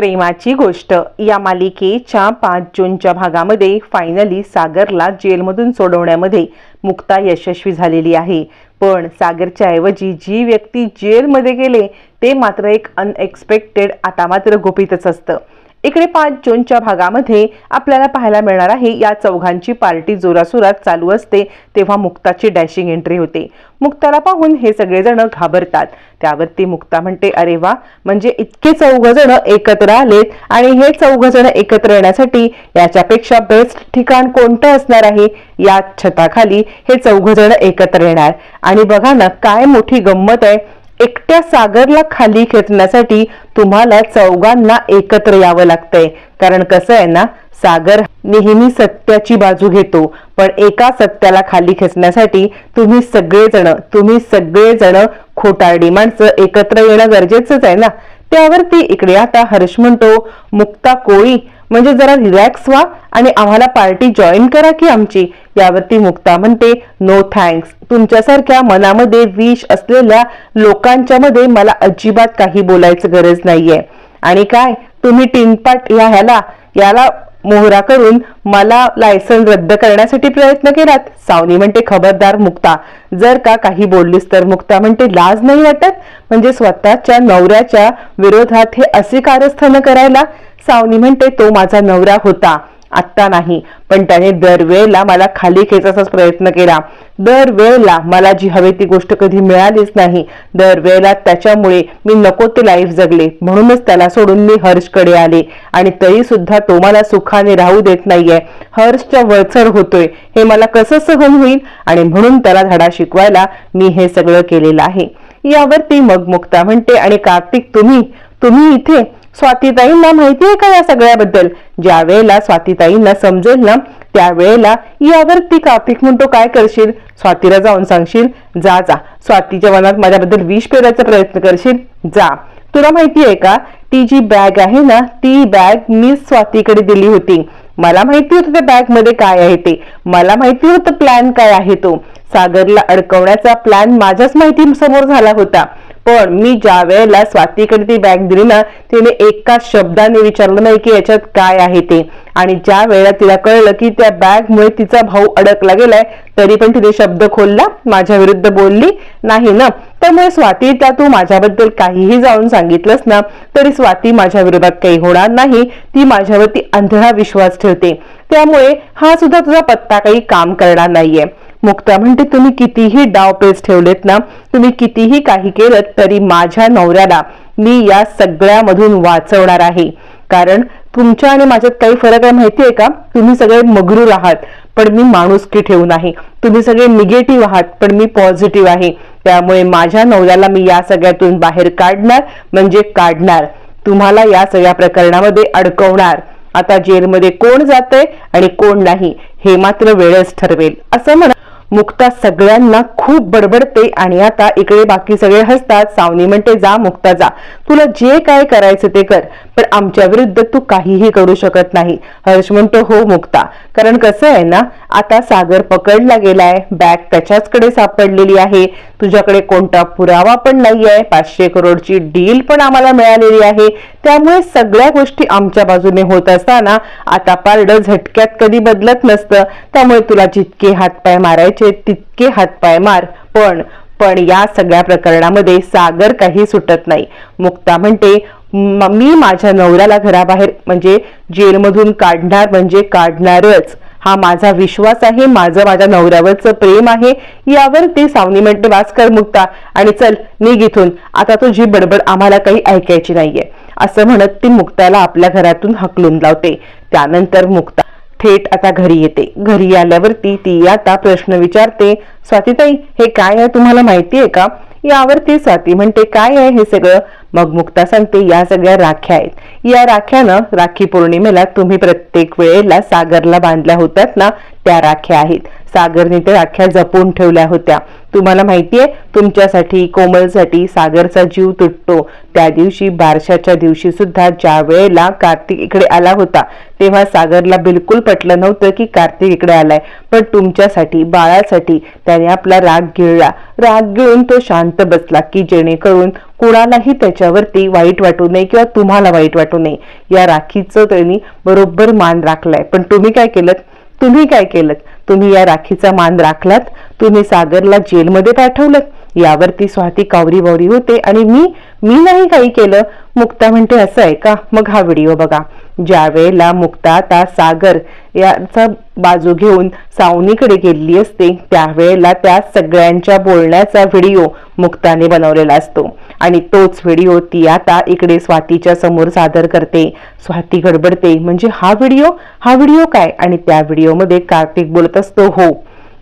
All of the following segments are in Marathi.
प्रेमाची गोष्ट. या मालिकेच्या पाच जूनच्या भागामध्ये फायनली सागरला जेलमधून सोडवण्यामध्ये मुक्ता यशस्वी झालेली आहे. पण सागरच्या ऐवजी जी व्यक्ती जेलमध्ये गेले ते मात्र एक अनएक्सपेक्टेड आता मात्र गुपितच असतं. इकडे पाच जूनच्या भागामध्ये आपल्याला पाहायला मिळणार आहे या चौघांची पार्टी जोरासुरात चालू असते तेव्हा मुक्ताची डॅशिंग एंट्री होते. मुक्ताला पाहून हे सगळेजण घाबरतात. त्यावरती मुक्ता म्हणते अरे वा म्हणजे इतके चौघजण एकत्र आलेत आणि हे चौघजण एकत्र येण्यासाठी याच्यापेक्षा बेस्ट ठिकाण कोणतं असणार आहे? या छताखाली हे चौघजण एकत्र येणार. आणि बघा ना काय मोठी गंमत आहे. एकट्या सागरला खाली खेचण्यासाठी तुम्हाला चौघांना एकत्र यावं लागतंय. कारण कसं आहे ना सागर नेहमी सत्याची बाजू घेतो पण एका सत्याला खाली खेचण्यासाठी तुम्ही सगळेजण तुम्ही सगळेजण खोटारडी माणसं एकत्र येणं गरजेचंच आहे ना. त्यावरती इकडे आता हर्ष म्हणतो मुक्ता कोळी म्हणजे जरा रिलॅक्स व्हा आणि आम्हाला पार्टी जॉईन करा की आमची. यावरती मुक्ता म्हणते नो थँक्स तुमच्यासारख्या मनामध्ये विष असलेल्या लोकांच्या मध्ये मला अजिबात काही बोलायचं गरज नाहीये. आणि काय तुम्ही टिनपाट या ह्याला याला मोहरा करून मला लायसन रद्द करण्यासाठी प्रयत्न केलात. सावनी म्हणते खबरदार मुक्ता जर का काही बोललीस तर मुक्ता म्हणते लाज नाही वाटत? म्हणजे स्वतःच्या नवऱ्याच्या विरोधात हे असे कारस्थान करायला? सावनी म्हणते तो माझा नवरा होता. आत्ता नाही. पण त्याने दरवेळेला मला खाली खेचायचाच प्रयत्न केला. दरवेळेला मला जी हवी ती गोष्ट कधी मिळालीच नाही. दरवेळेला त्याच्यामुळे मी नको ते लाईफ जगले. म्हणूनच त्याला सोडून मी हर्षकडे आले. आणि तरी सुद्धा तो मला सुखाने राहू देत नाहीये. हर्षच्या वळचर होतोय. हे मला कसं सहन होईल? आणि म्हणून त्याला धडा शिकवायला मी हे सगळं केलेलं आहे. यावर ती मग मुक्ता म्हणते आणि कार्तिक तुम्ही तुम्ही इथे स्वातीताईंना माहिती आहे का या सगळ्याबद्दल? ज्या वेळेला स्वातीताईंना समजेल ना त्यावेळेला यावर ती कार्तिक म्हणतो काय करशील? स्वातीला जाऊन सांगशील जा जा स्वातीच्या मनात माझ्याबद्दल विष पेरायचा प्रयत्न करशील जा. तुला माहिती आहे का ती जी बॅग आहे ना ती बॅग मी स्वातीकडे दिली होती. मला माहिती होतं त्या बॅगमध्ये काय आहे ते. मला माहिती होतं प्लॅन काय आहे तो. सागरला अडकवण्याचा प्लॅन माझ्याच माहिती समोर झाला होता. पण मी ज्या वेळेला स्वातीकडे ती बॅग दिली ना तिने एका शब्दाने विचारलं नाही की याच्यात काय आहे ते? आणि ज्या वेळेला तिला कळलं की त्या बॅगमुळे तिचा भाऊ अडकला गेलाय तरी पण तिने शब्द खोलला माझ्या विरुद्ध बोलली नाही ना. त्यामुळे स्वाती त्या तू माझ्याबद्दल काहीही जाऊन सांगितलंस ना तरी स्वाती माझ्या विरोधात काही होणार नाही ती माझ्यावरती अंधळा विश्वास ठेवते. त्यामुळे हा सुद्धा तुझा पत्ता काही काम करणार नाहीये. मुक्ता म्हणते तुम्ही कितीही डावपेच ठेवलेत ना तुम्ही कितीही काही केलं तरी माझ्या नवऱ्याला मी या सगळ्यामधून वाचवणार आहे. कारण तुमच्या आणि माझ्यात काही फरक आहे माहिती आहे का? तुम्ही सगळे मगरूर आहात पण मी माणुसकी ठेवून आहे. तुम्ही सगळे निगेटिव्ह आहात पण मी पॉझिटिव्ह आहे. त्यामुळे माझ्या नवऱ्याला मी या सगळ्यातून बाहेर काढणार म्हणजे काढणार. तुम्हाला या सगळ्या प्रकरणामध्ये अडकवणार. आता जेलमध्ये कोण जाते आणि कोण नाही हे मात्र वेळच ठरवेल. असं म्हणा मुक्ता सगळ्यांना खूप बडबडते आणि आता इकडे बाकी सगळे हसतात. सावनी म्हणते जा मुक्ता जा. तुला जे काय करायचं ते कर पण आमच्या विरुद्ध तू काहीही करू शकत नाही. हर्ष म्हणतो हो मुक्ता. कारण कसं आहे ना आता सागर पकडला गेलाय. बॅग त्याच्याचकडे सापडलेली आहे. तुझ्याकडे कोणता पुरावा पण नाही आहे पाचशे करोडची डील पण आम्हाला मिळालेली आहे. त्यामुळे सगळ्या गोष्टी आमच्या बाजूने होत असताना आता पारड झटक्यात कधी बदलत नसतं. त्यामुळे तुला जितके हातपाय मारायचे तितके हातपाय मार. पण पण या सगळ्या प्रकरणामध्ये सागर काही सुटत नाही. मुक्ता म्हणते मी माझ्या नवऱ्याला घराबाहेर म्हणजे जेलमधून काढणार म्हणजे काढणारच. हा माझा विश्वास आहे माझं माझ्या नवऱ्यावरचं प्रेम आहे यावर ते सावनी म्हणते वास्कर मुक्ता. आणि चल निघ इथून. आता तुझी बडबड आम्हाला काही ऐकायची नाहीये. असं म्हणत ती मुक्ताला आपल्या घरातून हकलून लावते. त्यानंतर मुक्ता थेट आता घरी येते. घरी आल्यावरती ती आता प्रश्न विचारते स्वातीताई हे काय आहे? तुम्हाला माहिती आहे का? यावरती स्वाती म्हणते काय आहे हे सगळं? मग मुक्ता सांगते या सगळ्या राख्या आहेत. या राख्यानं राखी पौर्णिमेला तुम्ही प्रत्येक वेळेला सागरला बांधल्या होतात ना त्या राख्या आहेत. सागरने त्या राख्या जपून ठेवल्या होत्या. तुम्हाला माहितीये तुमच्यासाठी कोमलसाठी सागरचा जीव तुटतो. त्या दिवशी बारशाच्या दिवशी सुद्धा ज्या वेळेला कार्तिक इकडे आला होता तेव्हा सागरला बिलकुल पटलं नव्हतं की कार्तिक इकडे आलाय. पण तुमच्यासाठी बाळासाठी त्याने आपला राग गिळला. राग गिळून तो शांत बसला की जेणेकरून कुणालाही त्याच्यावरती वाईट वाटू नये किंवा तुम्हाला वाईट वाटू नये. या राखीचं त्यांनी बरोबर मान राखलाय. पण तुम्ही काय केलं तुम्ही काय केलं? तुम्ही या राखीचा मान राखलात? तुम्ही सागरला जेलमध्ये पाठवलं? यावरती स्वाती कावरी बावरी होते आणि मी मी नाही काही केलं. मुक्ता म्हणते असं आहे का? मग हा व्हिडिओ बघा. ज्या वेळेला मुक्ता ता सागर याचा बाजू घेऊन सावनीकडे गेलेली असते. त्यावेळेला त्या सगळ्यांच्या बोलण्याचा व्हिडिओ मुक्ताने बनवलेला असतो. आणि तोच व्हिडिओ ती आता इकडे स्वातीच्या समोर सादर करते. स्वाती गडबडते म्हणजे हा व्हिडिओ? हा व्हिडिओ काय? आणि त्या व्हिडिओमध्ये कार्तिक बोलत असतो हो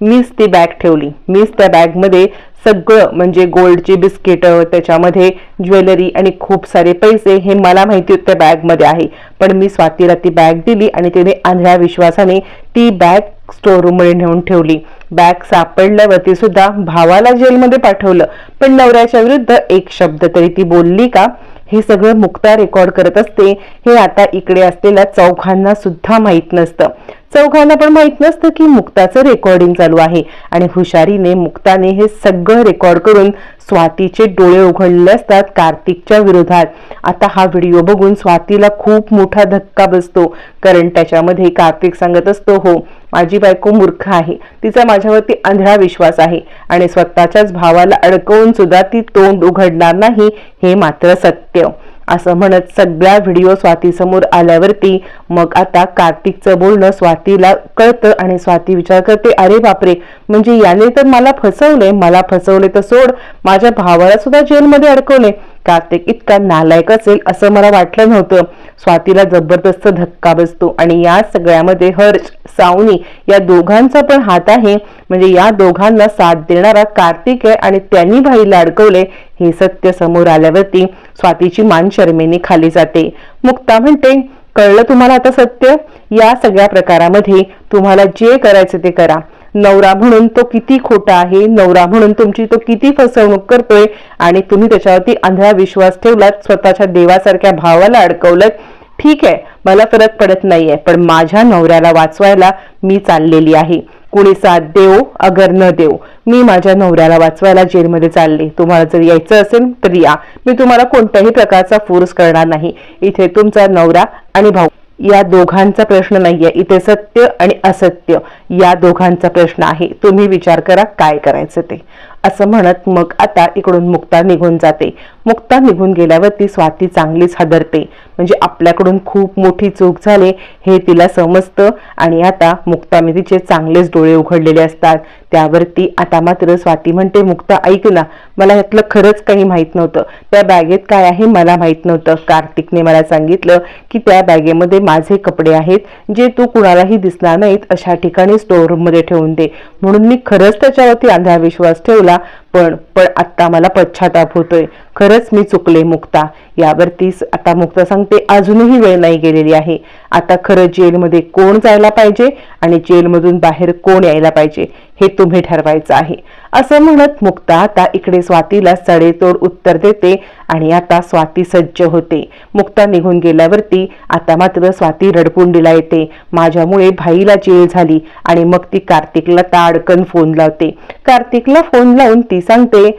मीच ती बॅग ठेवली. मीच त्या बॅगमध्ये सगळं म्हणजे गोल्डची बिस्किट त्याच्यामध्ये ज्वेलरी आणि खूप सारे पैसे हे मला माहिती होतं त्या बॅगमध्ये आहे. पण मी स्वातीला ती बॅग दिली आणि तिने आंधळ्या विश्वासाने ती बॅग स्टोरमध्ये नेऊन ठेवली. बॅग सापडल्यावरती सुद्धा भावाला जेलमध्ये पाठवलं. पण नवऱ्याच्या विरुद्ध एक शब्द तरी ती बोलली का? हे सगळं मुक्ता रेकॉर्ड करत असते. हे आता इकडे असलेल्या चौघांना सुद्धा माहीत नसतं. चौघांना पण माहीत नसतं की मुक्ताचं रेकॉर्डिंग चालू आहे. आणि हुशारीने मुक्ताने हे सगळं रेकॉर्ड करून स्वातीचे डोळे उघडले असतात कार्तिकच्या विरोधात. आता हा व्हिडिओ बघून स्वातीला खूप मोठा धक्का बसतो. कारण त्याच्यामध्ये कार्तिक सांगत असतो हो माझी बायको मूर्ख आहे. तिचा माझ्यावरती आंधळा विश्वास आहे. आणि स्वतःच्याच भावाला अडकवून सुद्धा ती तोंड उघडणार नाही हे मात्र सत्य. असं म्हणत सगळ्या व्हिडिओ स्वातीसमोर आल्यावरती मग आता कार्तिकचं बोलणं स्वातीला कळतं आणि स्वाती विचार करते अरे बापरे म्हणजे याने तर मला फसवले मला फसवले तर सोड माझ्या भावाला सुद्धा जेलमध्ये अडकवले कार्तिक इतका नालायक असेल असं मला वाटलं नव्हतं. स्वातीला जबरदस्त धक्का बसतो आणि या सगळ्यामध्ये हर्ष सावनी या दोघांचा पण हात आहे. म्हणजे या दोघांना साथ देणारा कार्तिक आहे आणि त्यांनी भाईला अडकवले हे सत्य समोर आल्यावरती स्वातीची मान शर्मेने खाली जाते. मुक्ता म्हणते कळलं तुम्हाला आता सत्य? या सगळ्या प्रकारामध्ये तुम्हाला जे करायचं ते करा. नवरा म्हणून तो किती खोटा आहे नवरा म्हणून तुमची तो किती फसवणूक करतोय आणि तुम्ही त्याच्यावरती आंधळा विश्वास ठेवलात स्वतःच्या देवासारख्या भावाला अडकवलं ठीक आहे मला फरक पडत नाहीये पण माझ्या नवऱ्याला वाचवायला मी चाललेली आहे. कुणी साथ देव अगर न देव. मी माझ्या नवऱ्याला वाचवायला जेलमध्ये चालले. तुम्हाला जर यायचं असेल तर या. मी तुम्हाला कोणत्याही प्रकारचा फोर्स करणार नाही. इथे तुमचा नवरा आणि भाऊ. या दोघांचा प्रश्न नाहीये. इथे सत्य आणि असत्य या दोघांचा प्रश्न आहे. तुम्ही विचार करा काय करायचं ते. असं म्हणत मग आता इकडून मुक्ता निघून जाते. मुक्ता निघून गेल्यावरती स्वाती चांगलीच हादरते. म्हणजे आपल्याकडून खूप मोठी चूक झाली हे तिला समजतं आणि आता मुक्ता तिचे चांगलेच डोळे उघडलेले असतात. त्यावरती आता मात्र स्वाती म्हणते मुक्ता ऐक ना मला यातलं खरंच काही माहीत नव्हतं. त्या बॅगेत काय आहे मला माहीत नव्हतं. कार्तिकने मला सांगितलं की त्या बॅगेमध्ये माझे कपडे आहेत जे तू कुणालाही दिसणार नाहीत अशा ठिकाणी स्टोर रूममध्ये ठेवून दे. म्हणून मी खरंच त्याच्यावरती आंधळा विश्वास ठेवला पण पण आत्ता मला पश्चाताप होतोय. खरंच मी चुकले मुक्ता. यावरती आता मुक्ता सांगते अजूनही वेळ नाही गेलेली आहे. आता खरं जेलमध्ये कोण जायला पाहिजे आणि जेलमधून बाहेर कोण यायला पाहिजे हे तुम्ही ठरवायचं आहे. असं म्हणत मुक्ता आता इकडे स्वातीला सडेतोड उत्तर देते आणि आता स्वाती सज्ज होते. मुक्ता निघून गेल्यावरती आता मात्र स्वाती रडपुंडीला येते. माझ्यामुळे भाईला जेल झाली आणि मग ती कार्तिकला ताडकन फोन लावते. कार्तिकला फोन लावून ती सांगते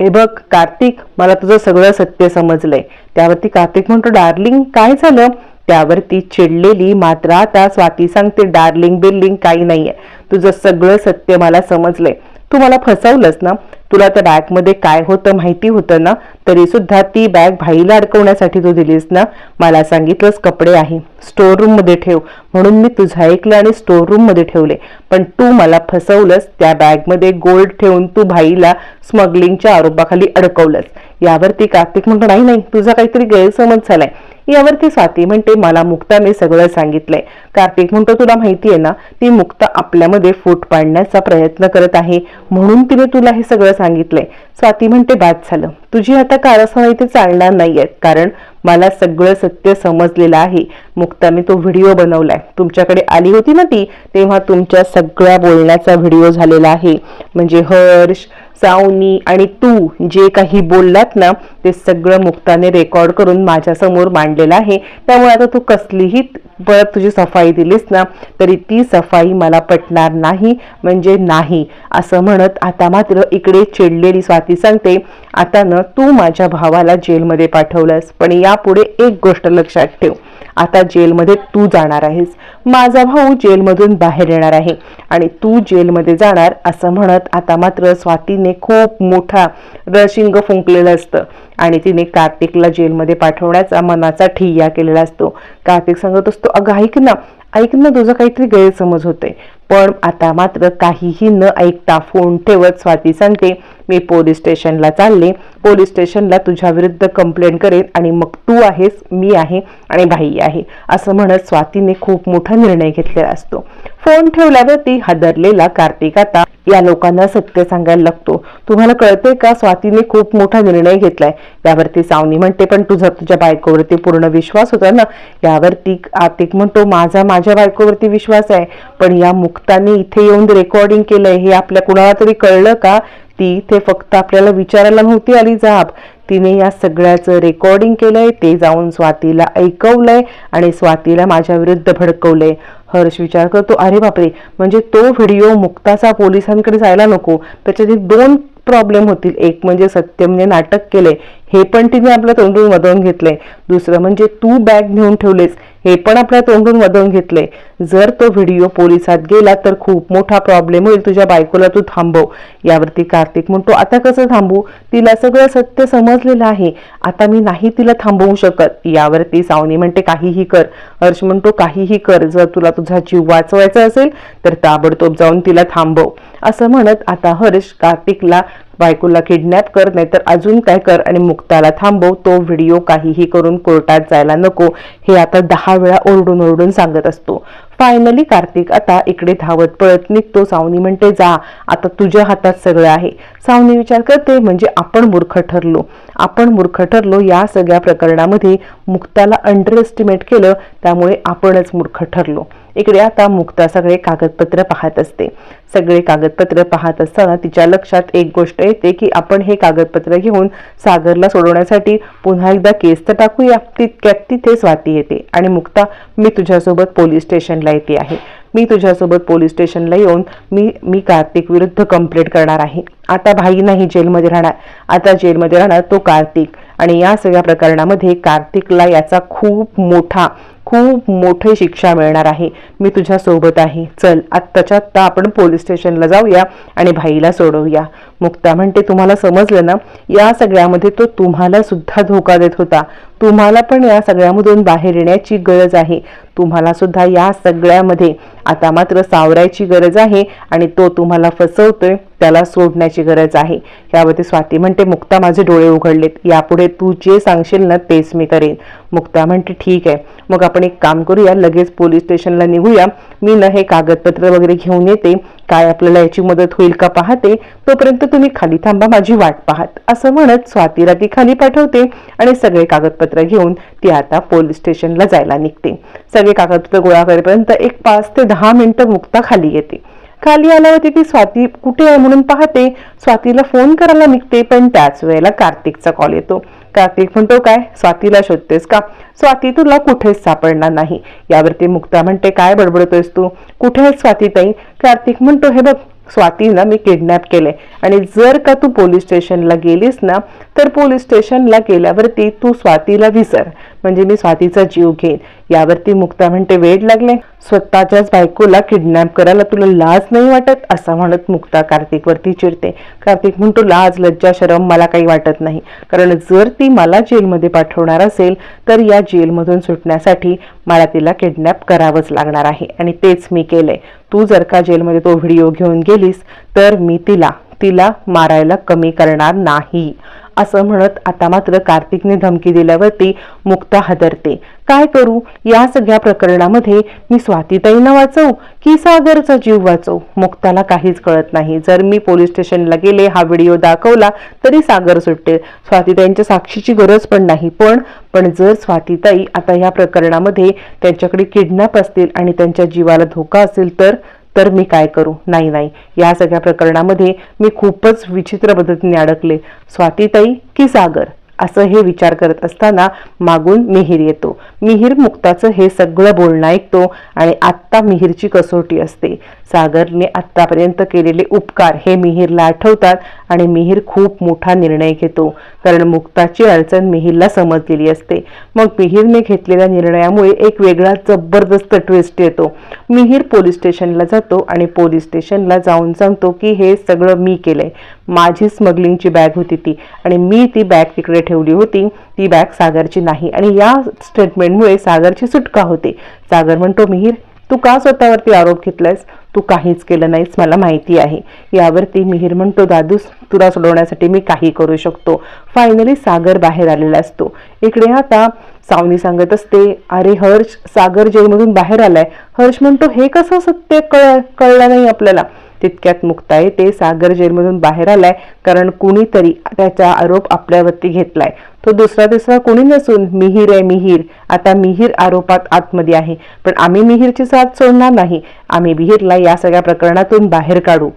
हे बघ कार्तिक मला तुझं सगळं सत्य समजलंय. त्यावरती कार्तिक म्हणतो डार्लिंग काय झालं? त्यावरती चिडलेली मात्र आता स्वाती सांगते डार्लिंग बिल्डिंग काही नाहीये. तुझं सगळं सत्य मला समजलंय. तू मला फसवलंस ना? तुला त्या बॅगमध्ये काय होतं माहिती होतं ना? तरी सुद्धा ती बॅग भाईला अडकवण्यासाठी तू दिलीस ना? मला सांगितलंस कपडे आहे. स्टोर रूममध्ये ठेव. म्हणून मी तुझं ऐकलं आणि स्टोर रूममध्ये ठेवले. पण तू मला फसवलंस. त्या बॅगमध्ये गोल्ड ठेवून तू भाईला स्मगलिंगच्या आरोपाखाली अडकवलंस. यावरती कार्तिक म्हणतो नाही नाही तुझा काहीतरी गैरसमज झालाय. यावरती स्वाती म्हणते मला मुक्ताने सगळं सांगितलंय. कार्तिक म्हणतो तुला माहितीये ना ती मुक्ता आपल्यामध्ये फूट पाडण्याचा प्रयत्न करत आहे. म्हणून तिने तुला हे सगळं सांगितलंय. स्वाती म्हणते बाद झालं. तुझी आता कारस्थानं इथे चालणार नाहीयेत. कारण मला सगळं सत्य समजलेलं आहे. मुक्ताने तो व्हिडिओ बनवलाय. तुमच्याकडे आली होती ना ती? तेव्हा तुमच्या सगळ्या बोलण्याचा व्हिडिओ झालेला आहे. म्हणजे हर्ष सावनी आणि तू जे काही बोललात ना ते सगळं मुक्ताने रेकॉर्ड करून माझ्यासमोर मांडलेलं आहे. त्यामुळे आता तू कसलीही परत तुझी सफाई दिलीस ना तरी ती सफाई मला पटणार नाही. म्हणजे नाही. असं म्हणत आता मात्र इकडे चिडलेली स्वाती सांगते आता न तू माझ्या भावाला जेलमध्ये पाठवलंस पण यापुढे एक गोष्ट लक्षात ठेव. आता जेलमध्ये तू जाणार आहेस. माझा भाऊ जेलमधून बाहेर येणार आहे आणि तू जेलमध्ये जाणार असं म्हणत आता मात्र स्वातीने खूप मोठा रशिंग फुंकलेलं असतं आणि तिने कार्तिकला जेलमध्ये पाठवण्याचा मनाचा ठिय्या केलेला असतो. कार्तिक सांगत असतो अगं ऐक ना ऐक ना तुझं काहीतरी गैरसमज होते पण आता मात्र काहीही न ऐकता फोन ठेवत स्वाती सांगते मी पोलीस स्टेशनला चालले. पोलीस स्टेशनला तुझ्या विरुद्ध कंप्लेंट करेन आणि मग तू आहेस मी आहे आणि भाई आहे. असं म्हणत स्वातीने खूप मोठा निर्णय घेतलेला असतो. फोन ठेवल्यावरती हादरलेला कार्तिक आता या लोकांना सत्य सांगायला लागतो. तुम्हाला कळते का? स्वातीने खूप मोठा निर्णय घेतलाय. यावरती सावनी म्हणते पण तुझा तुझ्या बायकोवरती पूर्ण विश्वास होता ना? यावरती कार्तिक म्हणतो माझा माझ्या बायकोवरती विश्वास आहे. पण या मुक्ताने इथे येऊन रेकॉर्डिंग केलंय. हे आपल्या कुणाला तरी कळलं का? ती इथे फक्त आपल्याला विचारायला नव्हती आली जाब. तिने या सगळ्याचं रेकॉर्डिंग केलंय. ते जाऊन स्वातीला ऐकवलंय आणि स्वातीला माझ्या विरुद्ध भडकवलंय. हर्ष विचार करतो अरे बापरे म्हणजे तो व्हिडिओ मुक्ताचा पोलिसांकडे जायला नको. त्याच्यात दोन प्रॉब्लेम होतील. एक म्हणजे सत्यमने नाटक केले हे पण तिने आपल्या तोंडून वदवून घेतले दुसरं म्हणजे तू बॅग घेऊन ठेवलेस. हे पण आपल्या तोंडून वदवून घेतले जर तो व्हिडिओ पोलिसात गेला तर खूप मोठा प्रॉब्लेम होईल तुझ्या बायकोला तू थांबव. यावरती कार्तिक म्हणतो आता कसं थांबू? तिला सगळं सत्य समजलेलं आहे. आता मी नाही तिला थांबवू शकत. यावरती सावनी म्हणते काहीही कर. हर्ष म्हणतो काहीही कर. जर तुला तुझा जीव वाचवायचा असेल तर ताबडतोब जाऊन तिला थांबव. असं म्हणत आता हर्ष कार्तिकला बायकोला किडनॅप कर नाहीतर अजून काय कर आणि मुक्ताला थांबव. तो व्हिडिओ काहीही करून कोर्टात जायला नको. हे आता दहा वेळा ओरडून ओरडून सांगत असतो. फायनली कार्तिक आता इकडे धावत पळत निघतो. सावनी म्हणते जा आता तुझ्या हातात सगळं आहे. सावनी विचार करते म्हणजे आपण मूर्ख ठरलो. आपण मूर्ख ठरलो या सगळ्या प्रकरणामध्ये मुक्ताला अंडर एस्टिमेट केलं त्यामुळे आपणच मूर्ख ठरलो. इकडे आता मुक्ता सगळे कागदपत्र पाहत असते. सगळे कागदपत्र पाहत असताना तिच्या लक्षात एक गोष्ट येते की आपण हे कागदपत्र घेऊन सागरला सोडवण्यासाठी पुन्हा एकदा केस तर टाकूया. तितक्यात तिथे स्वाती येते. आणि मुक्ता मी तुझ्यासोबत पोलीस स्टेशनला येते आहे. मी तुझ्यासोबत पोलीस स्टेशनला येऊन मी मी कार्तिक विरुद्ध कंप्लेंट करणार आहे. आता भाई नाही जेलमध्ये राहणार. आता जेलमध्ये राहणार तो कार्तिक. आणि या सगळ्या प्रकरणामध्ये कार्तिकला याचा खूप मोठा खूप मोठी शिक्षा मिळणार आहे. मी तुझ्या सोबत आहे. चल आत्ताच्या आत्ता आपण पोलीस स्टेशनला जाऊया आणि भाईला सोडवूया. मुक्ता म्हणते तुम्हाला समजलं ना? या सगळ्यामध्ये तो तुम्हाला सुद्धा धोका देत होता. तुम्हाला पण या सगळ्यामधून बाहेर येण्याची गरज आहे. तुम्हाला सुद्धा या सगळ्यामध्ये आता मात्र सावरायची गरज आहे आणि तो तुम्हाला फसवतोय त्याला सोडण्याची गरज आहे. यावरती स्वाती म्हणते मुक्ता माझे डोळे उघडलेत. यापुढे तू जे सांगशील ना तेच मी करेन. मुक्ता म्हणते ठीक आहे. मग आपण एक काम करूया. लगेच पोलीस स्टेशनला निघूया. मी ना हे कागदपत्र वगैरे घेऊन येते. काय आपल्याला याची मदत होईल का पाहते. तोपर्यंत तुम्ही खाली थांबा. माझी वाट पाहत. असं म्हणत स्वातीला ती खाली पाठवते आणि सगळे कागदपत्र घेऊन ती आता पोलीस स्टेशनला जायला निघते. सगळे कागदपत्र गोळा करेपर्यंत एक पाच ते दहा मिनिटं मुक्ता खाली येते. खाली आल्यावरती ती स्वाती कुठे आहे म्हणून पाहते. स्वातीला फोन करायला निघते पण त्याच वेळेला कार्तिकचा कॉल येतो. कार्तिक म्हणतो काय? स्वातीला शोधतेस का? स्वाती तुला कुठेच सापडणार नाही. यावरती मुक्ता म्हणते काय बडबडतोयस तू? कुठे आहे स्वाती ताई? कार्तिक म्हणतो हे बघ स्वातीला मी किडनॅप केले. आणि जर का तू पोलीस स्टेशनला गेलीस ना तर पोलीस स्टेशनला गेल्यावरती तू स्वातीला विसर. म्हणजे मी स्वातीचा जीव घेईन. यावरती मुक्ता म्हणते वेळ लागले. स्वतःच्याच बायकोला किडनॅप करायला तुला लाज नाही वाटत? असं म्हणत मुक्ता कार्तिकवरती चिरते कार्तिक म्हणतो लाज लज्जा शरम मला काही वाटत नाही. कारण जर ती मला जेलमध्ये पाठवणार असेल तर या जेलमधून सुटण्यासाठी मला तिला किडनॅप करावंच लागणार आहे. आणि तेच मी केलंय. तू जर का जेलमध्ये तो व्हिडिओ घेऊन गेलीस तर मी तिला तिला मारायला कमी करणार नाही. असं म्हणत आता मात्र कार्तिकने धमकी दिल्यावरती मुक्ता हादरते. काय करू? या सगळ्या प्रकरणामध्ये मी स्वातीताईंना वाचवू की सागरचा जीव वाचवू? मुक्ताला काहीच कळत नाही. जर मी पोलीस स्टेशनला गेले हा व्हिडिओ दाखवला तरी सागर सुटते स्वातीताईंच्या साक्षीची गरज पण नाही. पण पण जर स्वातीताई आता या प्रकरणामध्ये त्यांच्याकडे किडनॅप असतील आणि त्यांच्या जीवाला धोका असेल तर तर मी काय करू? नाही नाही. या सगळ्या प्रकरणामध्ये मी खूपच विचित्र पद्धतीने अडकले. स्वातीताई की सागर? असं हे विचार करत असताना मागून मिहीर येतो. मिहीर मुक्ताचं हे सगळं बोलणं ऐकतो आणि आत्ता मिहीरची कसोटी असते. सागरने आत्तापर्यंत केलेले उपकार हे मिहीरला आठवतात आणि मिहीर खूप मोठा निर्णय घेतो. कारण मुक्ताची अडचण मिहीरला समजलेली असते. मग मिहीरने घेतलेल्या निर्णयामुळे एक वेगळा जबरदस्त ट्विस्ट येतो. मिहीर पोलीस स्टेशनला जातो आणि पोलीस स्टेशनला जाऊन सांगतो की हे सगळं मी केलंय. माझी स्मगलिंगची बॅग होती ती. आणि मी ती बॅग तिकडे ठेवली होती. ती बॅग सागरची नाही. आणि या स्टेटमेंटमुळे सागरची सुटका होते. सागर म्हणतो मिहीर तू का स्वतःवरती आरोप घेतलायस? तू काहीच केलं नाहीस मला माहिती आहे. यावरती मिहीर म्हणतो दादूस तुला सोडवण्यासाठी मी काही करू शकतो. फायनली सागर बाहेर आलेला असतो. इकडे आता सावनी सांगत असते अरे हर्ष सागर जेलमधून बाहेर आलाय. हर्ष म्हणतो हे कसं सत्य कळ कळलं नाही आपल्याला? तितक्यात मुक्ता येते सागर जेलमधून बाहेर आलाय. कारण कुणीतरी त्याचा आरोप आपल्यावरती घेतलाय. तो दुसरा तिसरा कोणी नसून मिहीर आहे मिहीर. आता मिहीर आरोपात आतमध्ये आहे. पण आम्ही मिहीरची साथ सोडणार नाही. आम्ही मिहीरला या सगळ्या प्रकरणातून बाहेर काढू.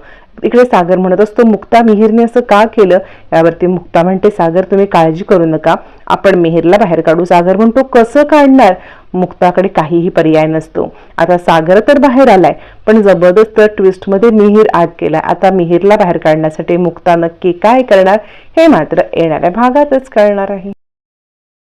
इकडे सागर म्हणत असतो मुक्ता मिहीरने असं का केलं? यावरती मुक्ता म्हणते सागर तुम्ही काळजी करू नका. आपण मिहीरला बाहेर काढू. सागर म्हणतो कसं काढणार? मुक्ताकडे काहीही पर्याय नसतो. आता सागर तर बाहेर आलाय पण जबरदस्त ट्विस्टमध्ये मिहीर आत गेलाय आता मिहीरला बाहेर काढण्यासाठी मुक्ता नक्की काय करणार हे मात्र येणाऱ्या भागातच कळणार आहे.